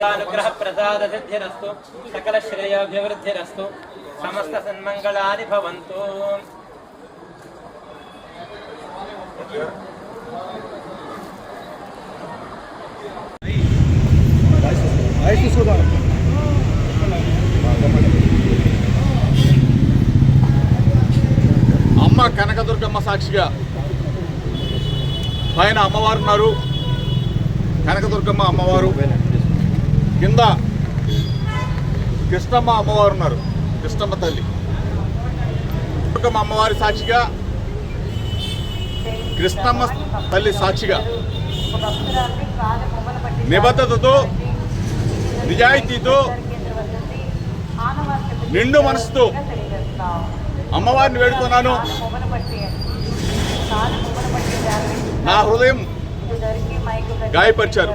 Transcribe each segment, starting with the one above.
అనుగ్రహ ప్రసాద సిద్ధిరస్తు సకల శ్రేయాభివృద్ధిరస్తు సమస్త సన్మంగళాని భవంతు అమ్మ కనకదుర్గమ్మ సాక్షిగా పైన అమ్మవారు ఉన్నారు. కనకదుర్గమ్మ అమ్మవారు. కింద కృష్ణమ్మ అమ్మవారు ఉన్నారు. కృష్ణమ్మ తల్లి. అమ్మవారి సాక్షిగా కృష్ణమ్మ తల్లి సాక్షిగా నిబద్ధతతో నిజాయితీతో నిండు మనసుతో అమ్మవారిని వేడుకున్నాను నా హృదయం గాయపరిచారు.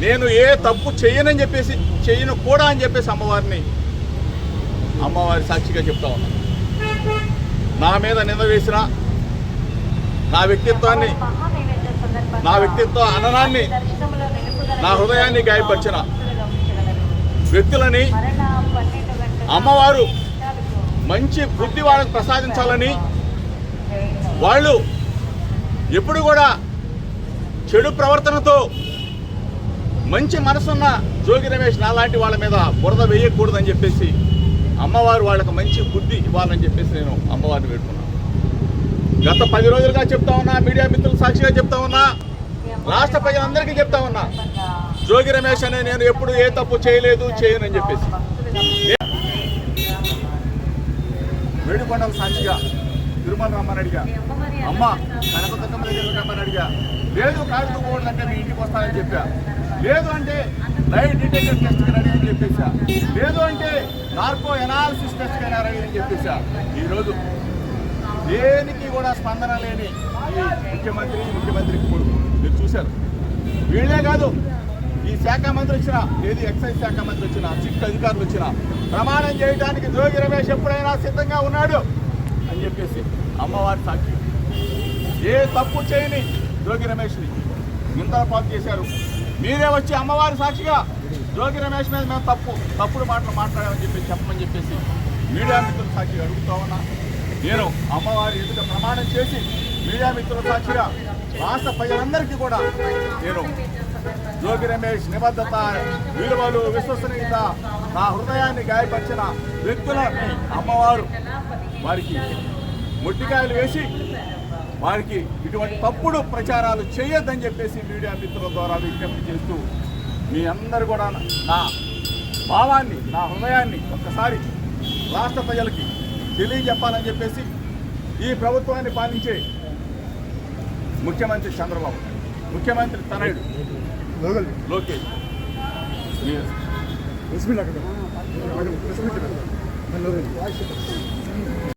నేను ఏ తప్పు చేయనని చెప్పేసి చేయను కూడా అని చెప్పేసి అమ్మవారిని అమ్మవారి సాక్షిగా చెప్తా ఉన్నా. నా మీద నింద వేసిన నా వ్యక్తిత్వాన్ని నా వ్యక్తిత్వ అననాన్ని నా హృదయాన్ని గాయపరిచిన వ్యక్తులని అమ్మవారు మంచి బుద్ధి వాళ్ళకి ప్రసాదించాలని వాళ్ళు ఎప్పుడు కూడా చెడు ప్రవర్తనతో మంచి మనసున్న జోగి రమేష్ నాలాంటి వాళ్ళ మీద బురద వేయకూడదని చెప్పేసి అమ్మవారు వాళ్ళకి మంచి బుద్ధి ఇవ్వాలని చెప్పేసి నేను అమ్మవారిని పెట్టుకున్నాను గత పది రోజులుగా చెప్తా ఉన్నా మీడియా మిత్రులు సాక్షిగా చెప్తా ఉన్నా రాష్ట్ర ప్రజలందరికీ చెప్తా ఉన్నా జోగి రమేష్ అనే నేను ఎప్పుడు ఏ తప్పు చేయలేదు చేయనని చెప్పేసి. భక్తులు వేడుకొండల సాక్షిగా తిరుమల రామారెడ్డిగా అమ్మ కనకదుర్గమ్మ దగ్గర రమ్మని అడిగా. లేదు కాదు పోవడంటే మీ ఇంటికి వస్తానని చెప్పా. లేదు అంటే లైట్ డిటెక్టర్ టెస్ట్ రెడీ అని చెప్పేసా లేదు అంటే నార్కో ఎనాలిసిస్ టెస్ట్ రెడీ అని చెప్పేసా ఈరోజు దేనికి కూడా స్పందన లేని ఈ ముఖ్యమంత్రి ముఖ్యమంత్రి కొడుకు. మీరు చూశారు. వీళ్ళే కాదు ఈ శాఖ మంత్రి వచ్చిన ఏది ఎక్సైజ్ శాఖ మంత్రి వచ్చిన సిక్ అధికారులు వచ్చిన ప్రమాణం చేయడానికి జోగి రమేష్ ఎప్పుడైనా సిద్ధంగా ఉన్నాడు అని చెప్పేసి అమ్మవారి సాక్షి. ఏ తప్పు చేయని జోగి రమేష్ని ఇంత పాటు చేశారు. మీరే వచ్చి అమ్మవారి సాక్షిగా జోగి రమేష్ మీద మేము తప్పు తప్పుడు మాటలు మాట్లాడామని చెప్పి చెప్పమని చెప్పేసి మీడియా మిత్రుల సాక్షిగా అడుగుతా ఉన్నా. నేను అమ్మవారి ఎదుట ప్రమాణం చేసి మీడియా మిత్రుల సాక్షిగా రాష్ట్ర ప్రజలందరికీ కూడా నేను జోగి రమేష్ నిబద్ధత విలువలు విశ్వసనీయత నా హృదయాన్ని గాయపరిచిన వ్యక్తుల అమ్మవారు వారికి ముట్టికాయలు వేసి వారికి ఇటువంటి తప్పుడు ప్రచారాలు చేయొద్దని చెప్పేసి మీడియా మిత్రుల ద్వారా విజ్ఞప్తి చేస్తూ మీ అందరు కూడా నా భావాన్ని నా హృదయాన్ని ఒక్కసారి రాష్ట్ర ప్రజలకి తెలియజెప్పాలని చెప్పేసి ఈ ప్రభుత్వాన్ని పాలించే ముఖ్యమంత్రి చంద్రబాబు ముఖ్యమంత్రి తనయుడు లోకేష్.